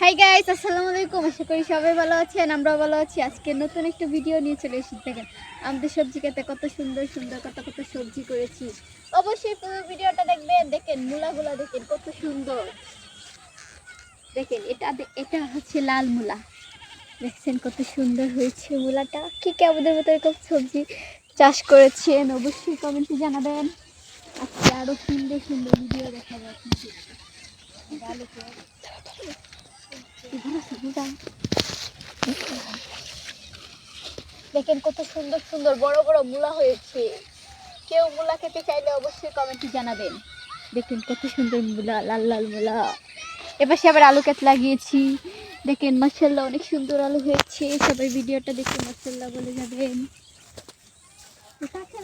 Hi guys আসসালামু আলাইকুম। আশা করি সবাই ভালো আছেন, আমরাও ভালো আছি। আজকে নতুন একটা ভিডিও নিয়ে চলে এসেছি। দেখেন, আমাদের সবজি খেতে কত সুন্দর সুন্দর, কত কত সবজি করেছি। অবশ্যই পুরো ভিডিওটা দেখবেন। দেখেন, মূলাগুলো দেখেন, কত সুন্দর। দেখেন, এটা এটা হচ্ছে লাল মূলা। দেখছেন কত সুন্দর হয়েছে মূলাটা। কি কি আমাদের মতো এরকম সবজি চাষ করেছেন, অবশ্যই কমেন্টে জানাবেন। আজকে আরও সুন্দর সুন্দর ভিডিও দেখাবো আপনাদের। দেখেন কত সুন্দর সুন্দর বড় বড় মূলা হয়েছে। কেউ মূলা খেতে চাইলে অবশ্যই কমেন্টে জানাবেন। দেখেন কত সুন্দর মূলা, লাল লাল মূলা। এপাশে আবার আলু কাত লাগিয়েছি। দেখেন মাসাল্লাহ অনেক সুন্দর আলু হয়েছে। সবাই ভিডিওটা দেখে মাসাল্লাহ বলে যাবেন।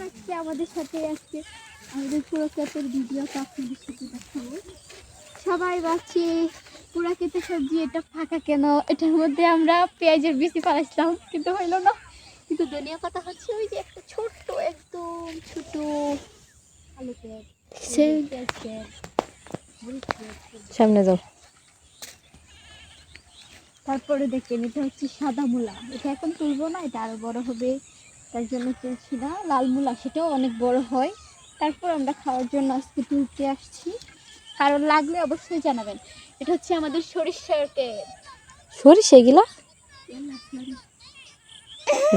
আজকে আমাদের সাথে আজকে আমাদের পুরো ক্ষেতের ভিডিওটা আপনাদের সাথে দেখাবো। সবাই ভাবছি পুরা কেটে সবজি এটা ফাঁকা কেন? এটার মধ্যে আমরা পেঁয়াজের বেশি পালাইছিলাম কিন্তু হইল না। কিন্তু দুনিয়া কথা হচ্ছে ওই যে একটা ছোট্ট একদম ছোট আলু পেঁয়াজ। সামনে যাও। তারপরে দেখেন এটা হচ্ছে সাদা মূলা। এটা এখন তুলবো না এটা আরও বড় হবে। তার জন্য তুলছি না লাল মূলা সেটাও অনেক বড় হয়। তারপর আমরা খাওয়ার জন্য আজকে তুলতে আসছি। কারণ লাগলে অবশ্যই জানাবেন। এটা হচ্ছে আমাদের সরিষার তেল। সরিষা এগুলা?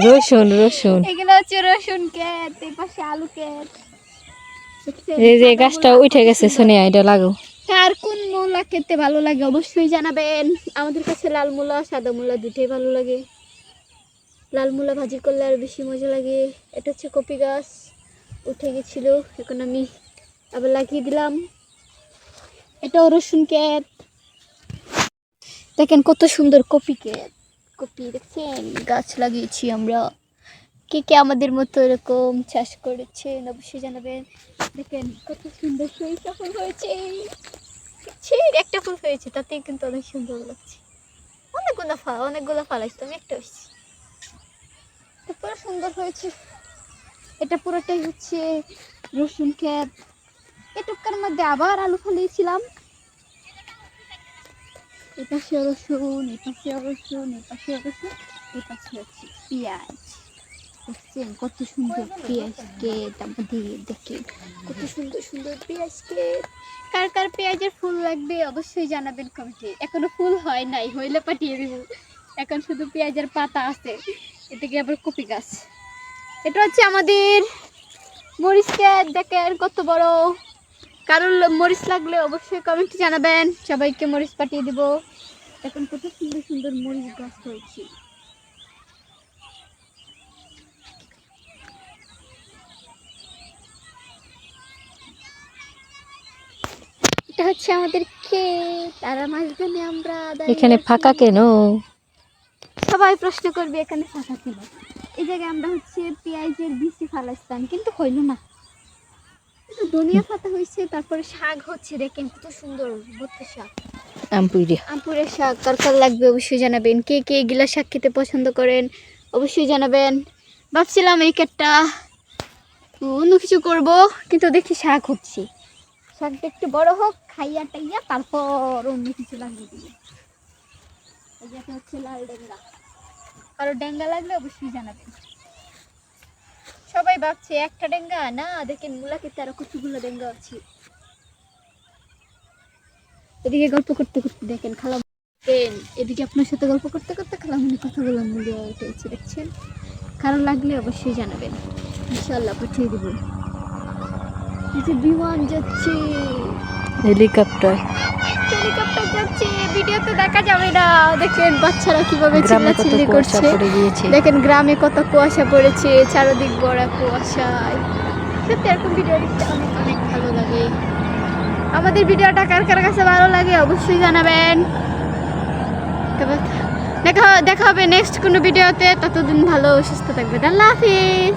রসুন রসুন। এগুলো হচ্ছে রসুন ক্ষেত এই পাশে আলু ক্ষেত। এই যে গাছটা উঠে গেছে। সোনিয়া এটা লাগাও কার কোন মূলা খেতে ভালো লাগে অবশ্যই জানাবেন। আমাদের কাছে লাল মূলা সাদা মূলা দুটোই ভালো লাগে। লাল মূলা ভাজি করলে আর বেশি মজা লাগে। এটা হচ্ছে কপি গাছ। উঠে গেছিল এখন আমি আবার লাগিয়ে দিলাম। এটাও রসুন ক্ষেত দেখেন কত সুন্দর কপি ক্ষেত কপি, দেখছেন? গাছ লাগিয়েছি আমরা। কে কে আমাদের মতো এরকম চাষ করেছেন, অবশ্যই জানাবেন। দেখেন কত সুন্দর সরিষা ফুল হয়েছে। একটা ফুল হয়েছে, তাতেই কিন্তু অনেক সুন্দর লাগছে। অনেকগুলো ফল অনেকগুলো ফল আসছে, আমি একটা হয়েছি পুরো সুন্দর হয়েছে। এটা পুরোটাই হচ্ছে রসুন ক্ষেত এটুকার মধ্যে আবার আলু ফলিয়েছিলাম। এপাশে রসুন এপাশে রসুন এপাশে রসুন, এপাশে কত সুন্দর পেঁয়াজ কেট আমাদের দেখে কত সুন্দর সুন্দর পেঁয়াজ কেট কার কার পেঁয়াজের ফুল লাগবে অবশ্যই জানাবেন কমেন্টে। এখনও ফুল হয় নাই, হইলে পাঠিয়ে দিব। এখন শুধু পেঁয়াজের পাতা আছে এদিকে আবার কপি গাছ। এটা হচ্ছে আমাদের মরিচ ক্ষেত দেখেন কত বড়। কারোর মরিচ লাগলে অবশ্যই কমেন্টে জানাবেন। সবাইকে মরিচ পাঠিয়ে দিব। এখন কত সুন্দর সুন্দর মরিচ গাছ হয়েছে। এটা হচ্ছে আমাদের ক্ষেত আর মাঝখানে আমরা এখানে ফাঁকা কেন? সবাই প্রশ্ন করবে এখানে ফাঁকা ছিল এই জায়গায় আমরা হচ্ছে পেঁয়াজের বিচি ফালাইছিলাম কিন্তু হইল না। ধনিয়া পাতা হয়েছে তারপরে শাক হচ্ছে দেখেন কত সুন্দর ভর্তি শাক। আমপুরি আমপুরের শাক কার কার লাগবে অবশ্যই জানাবেন। কে কে এগুলা শাক খেতে পছন্দ করেন, অবশ্যই জানাবেন। ভাবছিলাম এই কেটটা অন্য কিছু করব, কিন্তু দেখি শাক হচ্ছে। শাকটা একটু বড় হোক, খাইয়া টাইয়া তারপর অন্য কিছু লাগিয়ে দিবে যে হচ্ছে লাল ডেঙ্গা। কারও ডেঙ্গা লাগলে অবশ্যই জানাবেন। সবাই ভাবছে, একটা ডেঙ্গা? না, দেখেন মূলা খেতে আরও কতগুলো ডেঙ্গা আছে। এদিকে গল্প করতে করতে দেখেন খালা দেখেন এদিকে আপনার সাথে গল্প করতে করতে খালামুনি কথাগুলো মূল্য উঠেছে দেখছেন? কারও লাগলে অবশ্যই জানাবেন। ইনশাল্লাহ পাঠিয়ে দেবো। এই যে বিমান যাচ্ছে। হেলিকপ্টার। হেলিকপ্টার যাচ্ছে ভিডিওতে দেখা যাবে না। দেখেন বাচ্চারা কীভাবে চিল্লাচিল্লি করছে। দেখেন গ্রামে কত কুয়াশা পড়েছে চারদিক বড় কুয়াশায় সত্যি এরকম ভিডিও দেখতে অনেক অনেক ভালো লাগে। আমাদের ভিডিওটা কার কার কাছে ভালো লাগে অবশ্যই জানাবেন। দেখা দেখা হবে নেক্সট কোনো ভিডিওতে। ততদিন ভালো, সুস্থ থাকবেন। আল্লাহ হাফিজ।